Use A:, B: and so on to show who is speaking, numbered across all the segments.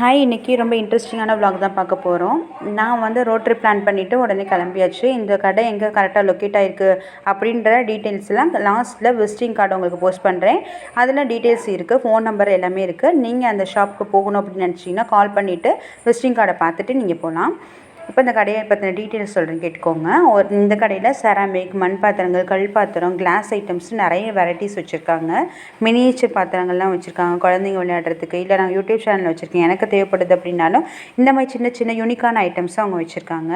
A: Hi இன்றைக்கி ரொம்ப இன்ட்ரெஸ்டிங்கான vlog தான் பார்க்க போகிறோம் நான் வந்து ரோட் ட்ரிப் பிளான் பண்ணிவிட்டு உடனே கிளம்பியாச்சு. இந்த கடை எங்கே கரெக்டாக லொக்கேட் ஆகிருக்கு அப்படின்ற டீட்டெயில்ஸ்லாம் லாஸ்ட்டில் விசிட்டிங் கார்டு உங்களுக்கு போஸ்ட் பண்ணுறேன் அதில் டீட்டெயில்ஸ் இருக்குது ஃபோன் நம்பர் எல்லாமே இருக்குது நீங்கள் அந்த ஷாப்புக்கு போகணும் அப்படின்னு நினச்சிங்கன்னா கால் பண்ணிவிட்டு விசிட்டிங் கார்டை பார்த்துட்டு நீங்கள் போகலாம் இப்போ இந்த கடையை பற்றின டீட்டெயில்ஸ் சொல்கிறேன் கேட்டுக்கோங்க. ஒரு இந்த கடையில் செராமிக் மண் பாத்திரங்கள் கல் பாத்திரம் கிளாஸ் ஐட்டம்ஸ் நிறைய வெரைட்டிஸ் வச்சுருக்காங்க. மினியேச்சர் பாத்திரங்கள்லாம் வச்சுருக்காங்க குழந்தைங்க விளையாடுறதுக்கு. இல்லை நான் யூடியூப் சேனல் வச்சுருக்கேன். எனக்கு தேவைப்படுது அப்படின்னாலும் இந்த மாதிரி சின்ன சின்ன யூனிக்கான ஐட்டம்ஸும் அவங்க வச்சுருக்காங்க.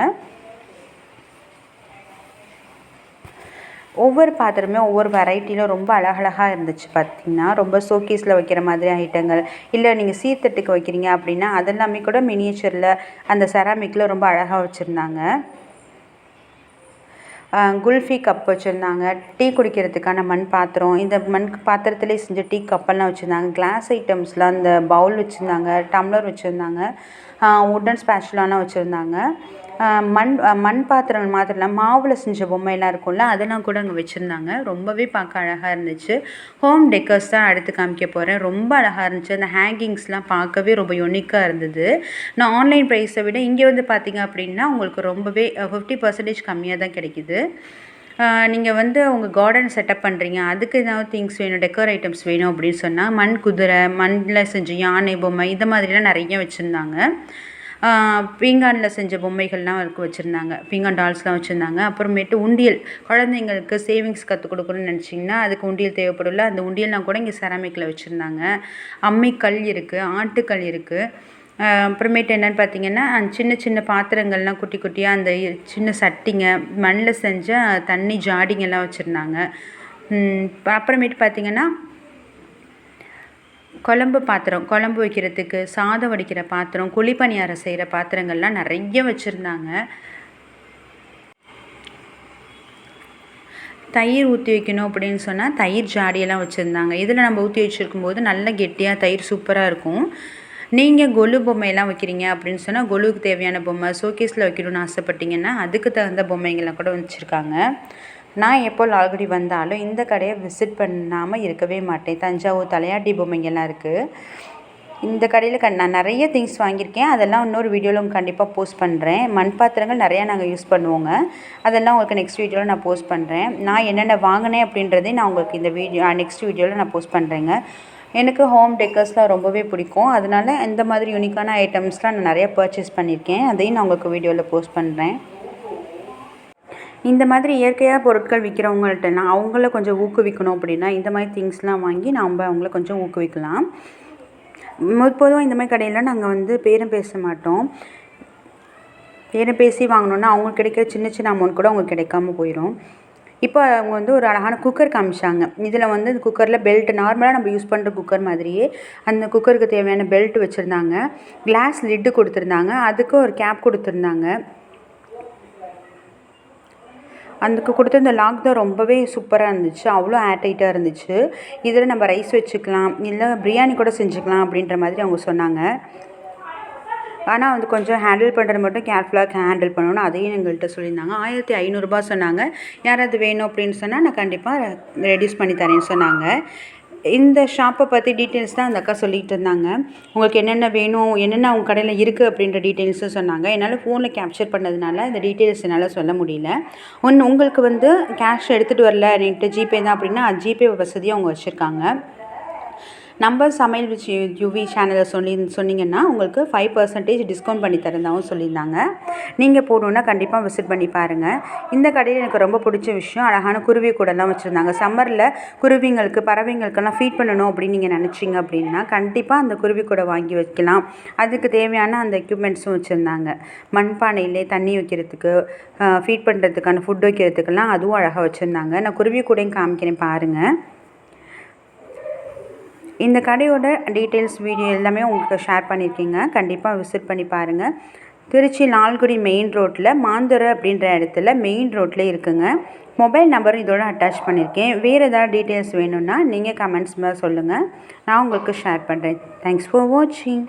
A: ஒவ்வொரு பாத்திரமே ஒவ்வொரு வெரைட்டியில் ரொம்ப அழகழகாக இருந்துச்சு பார்த்திங்கன்னா ரொம்ப ஷோகேஸில் வைக்கிற மாதிரி ஐட்டங்கள் இல்லை நீங்கள் சீர்தட்டுக்கு வைக்கிறீங்க அப்படின்னா அதெல்லாமே கூட மினியேச்சரில் அந்த செராமிக்கில் ரொம்ப அழகாக வச்சுருந்தாங்க. குல்ஃபி கப் வச்சுருந்தாங்க. டீ குடிக்கிறதுக்கான மண் பாத்திரம். இந்த மண் பாத்திரத்துலேயே செஞ்ச டீ கப்பெல்லாம் வச்சுருந்தாங்க. கிளாஸ் ஐட்டம்ஸ்லாம் அந்த பவுல் வச்சுருந்தாங்க டம்ளர் வச்சுருந்தாங்க. உட்டன் ஸ்பேஷலான வச்சுருந்தாங்க. மண் மண் பாத்திரம் மாத்திரம் இல்லாமல் மாவில் செஞ்ச பொம்மையெல்லாம் இருக்கும்ல அதெல்லாம் கூட அங்கே வச்சுருந்தாங்க. ரொம்பவே பார்க்க அழகாக இருந்துச்சு. ஹோம் டெக்கர்ஸ் தான் அடுத்து காமிக்க போகிறேன் ரொம்ப அழகாக இருந்துச்சு. அந்த ஹேங்கிங்ஸ்லாம் பார்க்கவே ரொம்ப யூனிக்காக இருந்தது. நான் ஆன்லைன் ப்ரைஸை விட இங்கே வந்து பார்த்திங்க அப்படின்னா உங்களுக்கு ரொம்பவே ஃபிஃப்டி பர்சன்டேஜ் கம்மியாக தான் கிடைக்கிது. நீங்கள் வந்து உங்கள் கார்டன் செட்டப் பண்ணுறீங்க அதுக்கு ஏதாவது திங்ஸ் வேணும் டெக்கர் ஐட்டம்ஸ் வேணும் அப்படின்னு சொன்னால் மண் குதிரை மண்ணில் செஞ்ச யானை பொம்மை இந்த மாதிரிலாம் நிறைய வச்சுருந்தாங்க. பீங்கானில் செஞ்ச பொம்மைகள்லாம் இருக்கு வச்சுருந்தாங்க. பீங்கான் டால்ஸ்லாம் வச்சுருந்தாங்க. அப்புறமேட்டு உண்டியல். குழந்தைங்களுக்கு சேவிங்ஸ் கற்றுக் கொடுக்கணும்னு நினச்சிங்கன்னா அதுக்கு உண்டியல் தேவைப்படும்ல அந்த உண்டியல்லாம் கூட இங்கே செராமிக்கில் வச்சுருந்தாங்க. அம்மிக்கல் இருக்குது ஆட்டுக்கல் இருக்குது அப்புறமேட்டு என்னென்னு பார்த்தீங்கன்னா சின்ன சின்ன பாத்திரங்கள்லாம் குட்டி குட்டியாக அந்த சின்ன சட்டிங்க மண்ணில் செஞ்ச தண்ணி ஜாடிங்கெல்லாம் வச்சுருந்தாங்க. அப்புறமேட்டு பார்த்தீங்கன்னா குழம்பு பாத்திரம் குழம்பு வைக்கிறதுக்கு சாதம் வடிக்கிற பாத்திரம் குழிப்பணியாரம் செய்கிற பாத்திரங்கள்லாம் நிறைய வச்சுருந்தாங்க. தயிர் ஊற்றி வைக்கணும் அப்படின்னு சொன்னால் தயிர் ஜாடியெல்லாம் வச்சுருந்தாங்க. இதில் நம்ம ஊற்றி வச்சுருக்கும் போது நல்ல கெட்டியாக தயிர் சூப்பராக இருக்கும். நீங்கள் கொலு பொம்மையெல்லாம் வைக்கிறீங்க அப்படின்னு சொன்னால் கொலுவுக்கு தேவையான பொம்மை ஷோகேஸில் வைக்கணும்னு ஆசைப்பட்டீங்கன்னா அதுக்கு தகுந்த பொம்மைங்கள்லாம் கூட வச்சுருக்காங்க. நான் எப்போ லால்குடி வந்தாலும் இந்த கடையை விசிட் பண்ணாமல் இருக்கவே மாட்டேன். தஞ்சாவூர் தலையாட்டி பொம்மைங்கெல்லாம் இருக்குது இந்த கடையில் க நான் நிறைய திங்ஸ் வாங்கியிருக்கேன். அதெல்லாம் இன்னொரு வீடியோவில் கண்டிப்பாக போஸ்ட் பண்ணுறேன் மண் பாத்திரங்கள் நிறையா நாங்கள் யூஸ் பண்ணுவோங்க. அதெல்லாம் உங்களுக்கு நெக்ஸ்ட் வீடியோவில் நான் போஸ்ட் பண்ணுறேன் நான் என்னென்ன வாங்கினேன் அப்படின்றதையும் நான் உங்களுக்கு இந்த வீடியோ நெக்ஸ்ட் வீடியோவில் நான் போஸ்ட் பண்ணுறேங்க எனக்கு ஹோம் டெக்கர்ஸ்லாம் ரொம்பவே பிடிக்கும். அதனால இந்த மாதிரி யூனிக்கான ஐட்டம்ஸ்லாம் நான் நிறையா பர்ச்சேஸ் பண்ணியிருக்கேன். அதையும் நான் உங்களுக்கு வீடியோவில் போஸ்ட் பண்ணுறேன் இந்த மாதிரி இயற்கையாக பொருட்கள் விற்கிறவங்கள்ட்ட நான் அவங்கள கொஞ்சம் ஊக்குவிக்கணும் அப்படின்னா இந்த மாதிரி திங்ஸ்லாம் வாங்கி நம்ம அவங்கள கொஞ்சம் ஊக்குவிக்கலாம். முற்போதும் இந்த மாதிரி கடையில் நாங்கள் வந்து பேரம் பேச மாட்டோம். பேரம் பேசி வாங்கினோன்னா அவங்களுக்கு கிடைக்கிற சின்ன சின்ன அமௌண்ட் கூட அவங்களுக்கு கிடைக்காம போயிடும் இப்போ அவங்க வந்து ஒரு அழகான குக்கர் காமிச்சாங்க. இதில் வந்து இந்த குக்கரில் பெல்ட் நார்மலாக நம்ம யூஸ் பண்ணுற குக்கர் மாதிரியே அந்த குக்கருக்கு தேவையான பெல்ட் வச்சுருந்தாங்க. கிளாஸ் லிட்டு கொடுத்துருந்தாங்க. அதுக்கு ஒரு கேப் கொடுத்துருந்தாங்க. அதுக்கு கொடுத்த இந்த லாக் தான் ரொம்பவே சூப்பராக இருந்துச்சு. அவ்வளோ ஏர்டைட்டாக இருந்துச்சு. இதில் நம்ம ரைஸ் வச்சுக்கலாம் இல்லை பிரியாணி கூட செஞ்சுக்கலாம் அப்படின்ற மாதிரி அவங்க சொன்னாங்க. ஆனால் வந்து கொஞ்சம் ஹேண்டில் பண்ணுறது மட்டும் கேர்ஃபுல்லாக ஹேண்டில் பண்ணணும் அதையும் எங்கள்கிட்ட சொல்லியிருந்தாங்க. ஆயிரத்தி ஐநூறுரூபா சொன்னாங்க. யாராவது வேணும் அப்படின்னு சொன்னால் நான் கண்டிப்பாக ரெடியூஸ் பண்ணி தரேன்னு சொன்னாங்க. இந்த ஷாப்பை பற்றி டீட்டெயில்ஸ் தான் அந்த அக்கா சொல்லிகிட்டு இருந்தாங்க. உங்களுக்கு என்னென்ன வேணும் என்னென்ன அவங்க கடையில் இருக்குது அப்படின்ற டீட்டெயில்ஸும் சொன்னாங்க. என்னால் ஃபோனில் கேப்சர் பண்ணதுனால இந்த டீட்டெயில்ஸ் என்னால் சொல்ல முடியல. ஒன்று உங்களுக்கு வந்து கேஷ் எடுத்துகிட்டு வரல என்கிட்ட ஜிபே தான் அப்படின்னா ஜிபே வசதியும் அவங்க வச்சுருக்காங்க. நம்ம சமையல் ருச்சி யுவி சேனலை சொல்லி சொன்னீங்கன்னா உங்களுக்கு ஃபைவ் பர்சன்டேஜ் டிஸ்கவுண்ட் பண்ணி தரதாகவும் சொல்லியிருந்தாங்க. நீங்கள் போகணுன்னா கண்டிப்பாக விசிட் பண்ணி பாருங்கள் இந்த கடையில் எனக்கு ரொம்ப பிடிச்ச விஷயம் அழகான குருவி கூடலாம் வச்சுருந்தாங்க. சம்மரில் குருவிங்களுக்கு பறவைங்களுக்கெல்லாம் ஃபீட் பண்ணணும் அப்படின்னு நீங்கள் நினச்சிங்க அப்படின்னா கண்டிப்பாக அந்த குருவி கூட வாங்கி வைக்கலாம். அதுக்கு தேவையான அந்த எக்யூப்மெண்ட்ஸும் வச்சுருந்தாங்க. மண்பானையிலே தண்ணி வைக்கிறதுக்கு ஃபீட் பண்ணுறதுக்கான ஃபுட் வைக்கிறதுக்கெல்லாம் அதுவும் அழகாக வச்சுருந்தாங்க. நான் குருவி கூடையும் காமிக்கிறேன் பாருங்கள் இந்த கடையோட டீட்டெயில்ஸ் வீடியோ எல்லாமே உங்களுக்கு ஷேர் பண்ணியிருக்கீங்க. கண்டிப்பாக விசிட் பண்ணி பாருங்கள் திருச்சி லால்குடி மெயின் ரோட்டில் மாந்துரை அப்படின்ற இடத்துல மெயின் ரோட்டில் இருக்குங்க. மொபைல் நம்பரும் இதோட அட்டாச் பண்ணியிருக்கேன். வேறு ஏதாவது டீட்டெயில்ஸ் வேணும்னா நீங்கள் கமெண்ட்ஸ் சொல்லுங்கள் நான் உங்களுக்கு ஷேர் பண்ணுறேன் தேங்க்ஸ் ஃபார் வாட்சிங்